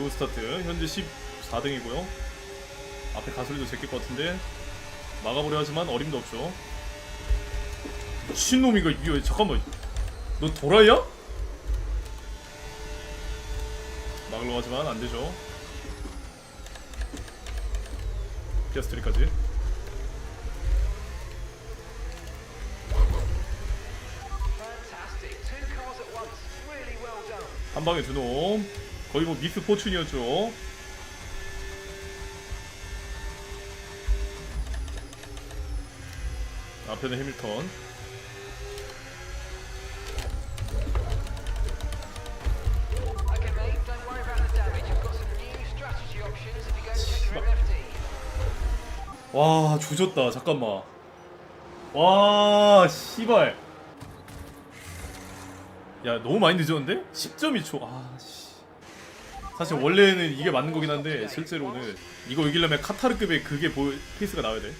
좋은 스타트. 현재 14등이고요. 앞에 가솔리도 제낄 것 같은데 막아보려 하지만 어림도 없죠. 미친놈이가 이거 잠깐만. 너 도라이야? 막으려 하지만 안 되죠. 피아스트리까지. Fantastic. Two cars at once. Really well done. 한 방에 두 놈. 거의 뭐 미스 포춘이었죠. 앞에는 해밀턴. 와 조졌다. 잠깐만. 와 씨발. 야 너무 많이 늦었는데? 10.2초. 아 씨. 사실 원래는 이게 맞는 거긴 한데 실제로는 이거 이기려면 카타르급의 그게 보, 페이스가 나와야 돼.